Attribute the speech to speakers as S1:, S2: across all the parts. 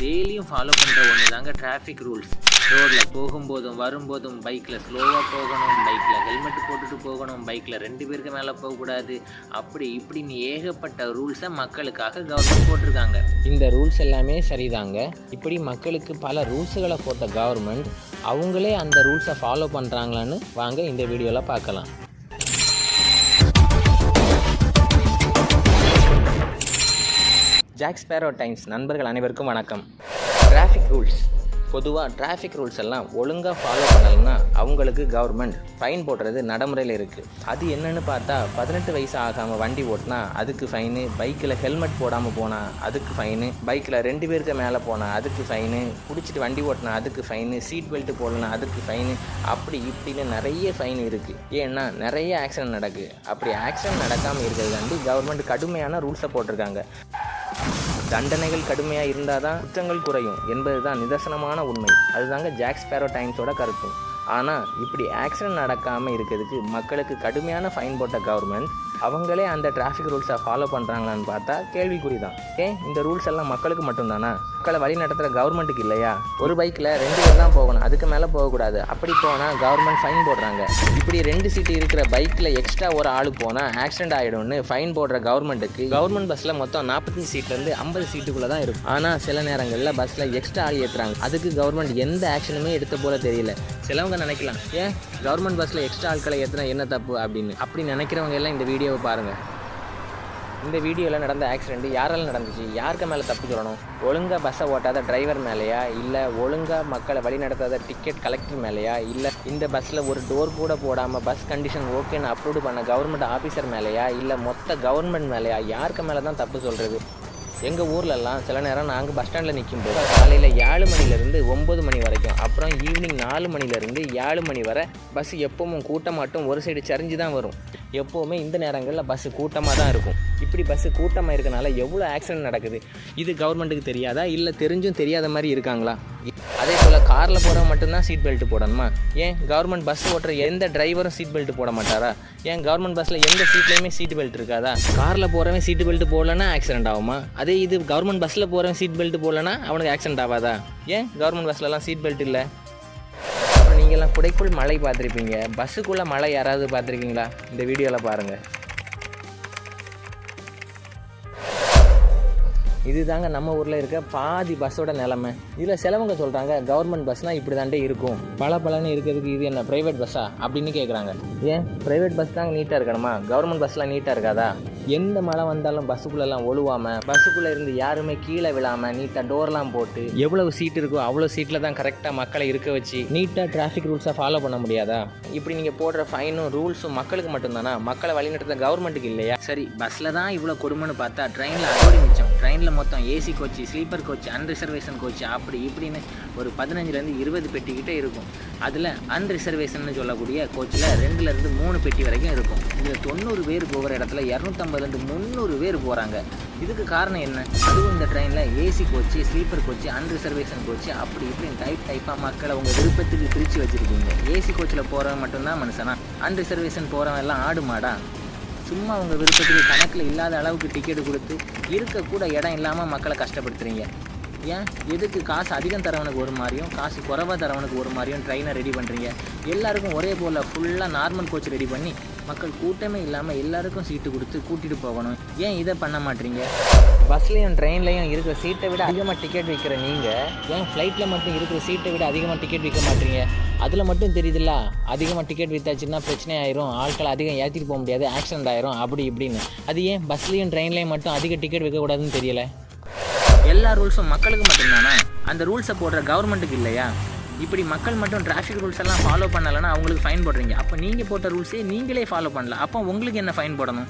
S1: டெய்லியும் ஃபாலோ பண்ணுற ஒன்று தாங்க டிராஃபிக் ரூல்ஸ் ரோட்டில் போகும்போதும் வரும்போதும் பைக்கில் ஸ்லோவாக போகணும் பைக்கில் ஹெல்மெட் போட்டுட்டு போகணும் பைக்கில் ரெண்டு பேருக்கு மேலே போகக்கூடாது. அப்படி இப்படின்னு ஏகப்பட்ட ரூல்ஸை மக்களுக்காக கவர்மெண்ட் போட்டிருக்காங்க. இந்த ரூல்ஸ் எல்லாமே சரிதாங்க. இப்படி மக்களுக்கு பல ரூல்ஸுகளை போட்ட கவர்மெண்ட் அவங்களே அந்த ரூல்ஸை ஃபாலோ பண்ணுறாங்களான்னு வாங்க இந்த வீடியோவில் பார்க்கலாம். ஜாக் ஸ்பேரோ டைம்ஸ் நண்பர்கள் அனைவருக்கும் வணக்கம். டிராஃபிக் ரூல்ஸ் பொதுவாக டிராஃபிக் ரூல்ஸ் எல்லாம் ஒழுங்காக ஃபாலோ பண்ணலைன்னா அவங்களுக்கு கவர்மெண்ட் ஃபைன் போடுறது நடைமுறையில் இருக்குது அது என்னென்னு பார்த்தா பதினெட்டு வயசு ஆகாமல் வண்டி ஓட்டினா அதுக்கு ஃபைனு பைக்கில் ஹெல்மெட் போடாமல் போனால் அதுக்கு ஃபைனு பைக்கில் ரெண்டு பேருக்கு மேலே போனால் அதுக்கு ஃபைனு பிடிச்சிட்டு வண்டி ஓட்டினா அதுக்கு ஃபைனு சீட் பெல்ட் போடலனா அதுக்கு ஃபைனு அப்படி இப்படின்னு நிறைய ஃபைன் இருக்குது ஏன்னா நிறைய ஆக்சிடென்ட் நடக்குது அப்படி ஆக்சிடென்ட் நடக்காமல் இருக்கிறதுக்காண்டி கவர்மெண்ட் கடுமையான ரூல்ஸை போட்டிருக்காங்க. தண்டனைகள் கடுமையாக இருந்தால் தான் குற்றங்கள் குறையும் என்பது தான் நிதர்சனமான உண்மை. அதுதாங்க ஜாக் ஸ்பேரோ டைம்ஸோட கருத்தும் ஆனால் இப்படி ஆக்சிடென்ட் நடக்காமல் இருக்கிறதுக்கு மக்களுக்கு கடுமையான ஃபைன் போட்ட கவர்மெண்ட் அவங்களே அந்த டிராஃபிக் ரூல்ஸை ஃபாலோ பண்ணுறாங்களான்னு பார்த்தா கேள்விக்குறி தான் ஏன் இந்த ரூல்ஸ் எல்லாம் மக்களுக்கு மட்டும்தானா? மக்களை வழி நடத்துகிற கவர்மெண்ட்டுக்கு இல்லையா? ஒரு பைக்கில் ரெண்டு பேர் தான் போகணும். அதுக்கு மேலே போகக்கூடாது. அப்படி போனால் கவர்மெண்ட் ஃபைன் போடுறாங்க. இப்படி ரெண்டு சீட்டு இருக்கிற பைக்கில் எக்ஸ்ட்ரா ஒரு ஆள் போனால் ஆக்சிடென்ட் ஆகிடும்னு ஃபைன் போடுற கவர்மெண்ட்டுக்கு கவர்மெண்ட் பஸ்ஸில் மொத்தம் நாற்பத்தஞ்சு சீட்லேருந்து ஐம்பது சீட்டுக்குள்ளே தான் இருக்கும். ஆனால் சில நேரங்களில் பஸ்ஸில் எக்ஸ்ட்ரா ஆள் ஏற்றுறாங்க அதுக்கு கவர்மெண்ட் எந்த ஆக்ஷனுமே எடுத்த போல தெரியல. சிலவங்க நினைக்கலாம். ஏன் கவர்மெண்ட் பஸ்ஸில் எக்ஸ்ட்ரா ஆட்களை ஏற்றினா என்ன தப்பு அப்படின்னு. அப்படி நினைக்கிறவங்க எல்லாம் இந்த வீடியோ வீடியோவை பாருங்கள் இந்த வீடியோவில் நடந்த ஆக்சிடெண்ட்டு யாரால் நடந்துச்சு? யாருக்கு மேலே தப்பு சொல்லணும்? ஒழுங்காக பஸ்ஸை ஓட்டாத டிரைவர் மேலேயா? இல்லை ஒழுங்காக மக்களை வழி நடத்தாத டிக்கெட் கலெக்டர் மேலேயா? இல்லை இந்த பஸ்ஸில் ஒரு டோர் கூட போடாமல் பஸ் கண்டிஷன் ஓகேன்னு அப்ரூவ் பண்ண கவர்மெண்ட் ஆஃபீஸர் மேலேயா? இல்லை மொத்த கவர்மெண்ட் மேலேயா? யாருக்கு மேலே தான் தப்பு சொல்கிறது எங்கள் ஊர்லலாம் சில நேரம் நாங்கள் பஸ் ஸ்டாண்டில் நிற்கும் போது காலையில் ஏழு மணிலேருந்து ஒம்பது மணி வரைக்கும் அப்புறம் ஈவினிங் நாலு மணிலேருந்து ஏழு மணி வரை பஸ் எப்பவும் கூட்டமாட்டும் ஒரு சைடு சரிஞ்சு தான் வரும். எப்போவுமே இந்த நேரங்களில் பஸ்ஸு கூட்டமாக தான் இருக்கும். இப்படி பஸ்ஸு கூட்டமாக இருக்கனால எவ்வளோ ஆக்சிடென்ட் நடக்குது? இது கவர்மெண்ட்டுக்கு தெரியாதா? இல்லை தெரிஞ்சும் தெரியாத மாதிரி இருக்காங்களா? அதே போல் காரில் போகிறவங்க மட்டும்தான் சீட் பெல்ட் போடணுமா? ஏன் கவர்மெண்ட் பஸ் ஓட்டுற எந்த டிரைவரும் சீட் பெல்ட் போட மாட்டாரா? ஏன் கவர்மெண்ட் பஸ்ஸில் எந்த சீட்லேயுமே சீட் பெல்ட் இருக்காதா? காரில் போகிறவன் சீட் பெல்ட் போடலன்னா ஆக்சிடென்ட் ஆகுமா? அதே இது கவர்மெண்ட் பஸ்ஸில் போகிறவன் சீட் பெல்ட் போடலன்னா அவனுக்கு ஆக்சிடென்ட் ஆகாதா? ஏன் கவர்மெண்ட் பஸ்லலாம் சீட் பெல்ட் இல்லை? நீங்கள்லாம் குடைக்குள் மழை பார்த்துருப்பீங்க. பஸ்ஸுக்குள்ளே மழை யாராவது பார்த்துருக்கீங்களா? இந்த வீடியோவில் பாருங்கள் இதுதாங்க நம்ம ஊரில் இருக்க பாதி பஸ்ஸோட நிலமை. இதில் சிலவங்க சொல்கிறாங்க கவர்மெண்ட் பஸ்னால் இப்படி தாண்டே இருக்கும். பல பலன்னு இருக்கிறதுக்கு இது என்ன ப்ரைவேட் பஸ்ஸா அப்படின்னு கேட்குறாங்க ஏன்? ப்ரைவேட் பஸ் தாங்க நீட்டாக இருக்கணுமா? கவர்மெண்ட் பஸ்லாம் நீட்டாக இருக்காதா? எந்த மழை வந்தாலும் பஸ்ஸுக்குள்ளெல்லாம் ஒழுவாமல் பஸ்ஸுக்குள்ளே இருந்து யாருமே கீழே விழாமல் நீட்டாக டோர்லாம் போட்டு எவ்வளவு சீட் இருக்கோ அவ்வளோ சீட்டில் தான் கரெக்டாக மக்களை இருக்க வச்சு நீட்டாக டிராஃபிக் ரூல்ஸை ஃபாலோ பண்ண முடியாதா? இப்படி நீங்கள் போடுற ஃபைனும் ரூல்ஸும் மக்களுக்கு மட்டும்தானா? மக்களை வழிநடத்த கவர்மெண்ட்டுக்கு இல்லையா? சரி பஸ்ஸில் தான் இவ்வளோ கொடுமைன்னு பார்த்தா ட்ரெயினில் அதோடு மிச்சம். ட்ரெயினில் மொத்தம் AC coach sleeper coach unreservation coach அப்படி இப்படின்னு ஒரு பதினஞ்சுலேருந்து இருபது பெட்டிக்கிட்டே இருக்கும். அதில் அன்ரிசர்வேஷன் சொல்லக்கூடிய கோச்சில் ரெண்டுலேருந்து மூணு பெட்டி வரைக்கும் இருக்கும். இதில் தொண்ணூறு பேர் போகிற இடத்துல இரநூத்தம்பதுலேருந்து முந்நூறு பேர் போகிறாங்க இதுக்கு காரணம் என்ன? அதுவும் இந்த ட்ரெயினில் AC coach sleeper coach unreservation coach அப்படி இப்படின்னு டைப் டைப்பாக மக்களை உங்கள் விருப்பத்துக்கு பிரித்து வச்சுருக்கீங்க. ஏசி கோச்சில் போகிறவன் மட்டும்தான் மனுஷனா? அன்ரிசர்வேஷன் போகிறவன் எல்லாம் ஆடு மாடா? சும்மா அவங்க விருப்பத்துக்கு கணக்கில் இல்லாத அளவுக்கு டிக்கெட் கொடுத்து இருக்கக்கூட இடம் இல்லாமல் மக்களை கஷ்டப்படுத்துறீங்க. ஏன்? எதுக்கு காசு அதிகம் தரவனுக்கு ஒரு மாதிரியும் காசு குறைவா தரவனுக்கு ஒரு மாதிரியும் ட்ரெயினை ரெடி பண்ணுறீங்க எல்லாருக்கும் ஒரே போல் ஃபுல்லாக நார்மல் கோச் ரெடி பண்ணி மக்கள் கூட்டமே இல்லாமல் எல்லாருக்கும் சீட்டு கொடுத்து கூட்டிகிட்டு போகணும். ஏன் இதை பண்ண மாட்டீங்க? பஸ்லேயும் ட்ரெயின்லேயும் இருக்கிற சீட்டை விட அதிகமாக டிக்கெட் விற்கிற நீங்கள் ஏன் ஃப்ளைட்டில் மட்டும் இருக்கிற சீட்டை விட அதிகமாக டிக்கெட் விற்க மாட்டீங்க? அதில் மட்டும் தெரியுதுல்ல அதிகமாக டிக்கெட் விற்றாச்சுன்னா பிரச்சனை ஆயிரும் ஆட்களை அதிகம் ஏற்றிட்டு போக முடியாது ஆக்சிடென்ட் ஆயிரும் அப்படி இப்படின்னு. அது ஏன் பஸ்லேயும் ட்ரெயின்லேயும் மட்டும் அதிக டிக்கெட் விற்கக்கூடாதுன்னு தெரியல? எல்லா ரூல்ஸும் மக்களுக்கு மட்டும்தானா? அந்த ரூல்ஸை போடுற கவர்மெண்ட்டுக்கு இல்லையா? இப்படி மக்கள் மட்டும் டிராஃபிக் ரூல்ஸ் எல்லாம் ஃபாலோ பண்ணலைன்னா அவங்களுக்கு ஃபைன் போடுறீங்க. அப்போ நீங்கள் போட்ட ரூல்ஸே நீங்களே ஃபாலோ பண்ணல. அப்போ உங்களுக்கு என்ன ஃபைன் போடணும்?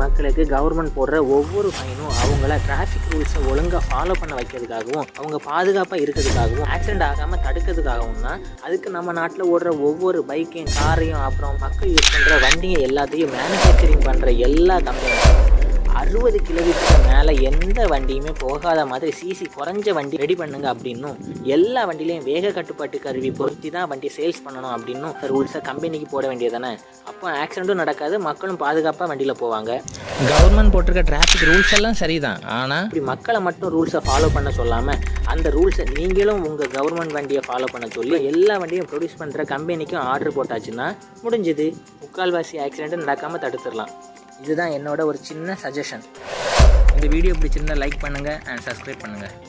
S1: மக்களுக்கு கவர்மெண்ட் போடுற ஒவ்வொரு ஃபைனும் அவங்கள டிராஃபிக் ரூல்ஸை ஒழுங்காக ஃபாலோ பண்ண வைக்கிறதுக்காகவும் அவங்க பாதுகாப்பாக இருக்கிறதுக்காகவும் ஆக்சிடென்ட் ஆகாமல் தடுக்கிறதுக்காகவும் தான் அதுக்கு நம்ம நாட்டில் ஓடுற ஒவ்வொரு பைக்கையும் காரையும் அப்புறம் மக்கள் யூஸ் பண்ணுற வண்டியை எல்லாத்தையும் மேனுஃபேக்சரிங் பண்ணுற எல்லா கம்பெனியும் அறுபது கிலோமீட்டருக்கு மேலே எந்த வண்டியுமே போகாத மாதிரி சிசி குறைஞ்ச வண்டி ரெடி பண்ணுங்க அப்படின்னும். எல்லா வண்டியிலையும் வேக கட்டுப்பாட்டு கருவி பொருத்தி தான் வண்டி சேல்ஸ் பண்ணணும் அப்படின்னும். ரூல்ஸை கம்பெனிக்கு போட வேண்டியதானே அப்போ ஆக்சிடென்ட்டும் நடக்காது மக்களும் பாதுகாப்பாக வண்டியில் போவாங்க. கவர்மெண்ட் போட்டிருக்க டிராஃபிக் ரூல்ஸ் எல்லாம் சரிதான். ஆனால் இப்படி மக்களை மட்டும் ரூல்ஸை ஃபாலோ பண்ண சொல்லாமல் அந்த ரூல்ஸை நீங்களும் உங்கள் கவர்மெண்ட் வண்டியை ஃபாலோ பண்ண சொல்லி எல்லா வண்டியும் ப்ரொடியூஸ் பண்ணுற கம்பெனிக்கும் ஆர்டர் போட்டாச்சுன்னா முடிஞ்சுது. முக்கால்வாசி ஆக்சிடென்ட் நடக்காமல் தடுத்துடலாம். இதுதான் என்னோட ஒரு சின்ன சஜஷன் இந்த வீடியோ பிடிச்சிருந்தால் லைக் பண்ணுங்கள் அண்ட் சப்ஸ்கிரைப் பண்ணுங்கள்